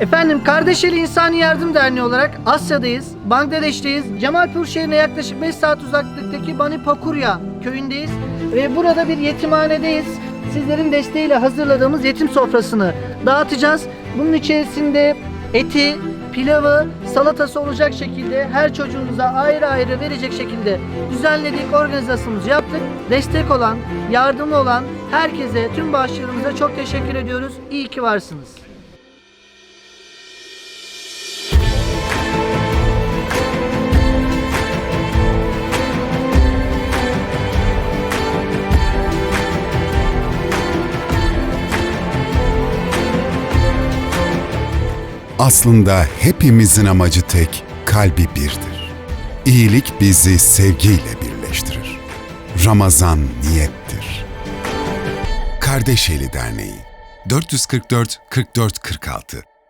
Efendim Kardeşeli İnsani Yardım Derneği olarak Asya'dayız, Bangladeş'teyiz. Cemalpur şehrine yaklaşık 5 saat uzaklıktaki Bani Pakurya köyündeyiz. Ve burada bir yetimhanedeyiz. Sizlerin desteğiyle hazırladığımız yetim sofrasını dağıtacağız. Bunun içerisinde eti, pilavı, salatası olacak şekilde her çocuğumuza ayrı ayrı verecek şekilde düzenledik, organizasyonumuzu yaptık. Destek olan, yardımı olan herkese, tüm bağışçılarımıza çok teşekkür ediyoruz. İyi ki varsınız. Aslında hepimizin amacı tek, kalbi birdir. İyilik bizi sevgiyle birleştirir. Ramazan niyettir. Kardeşeli Derneği 444 44 46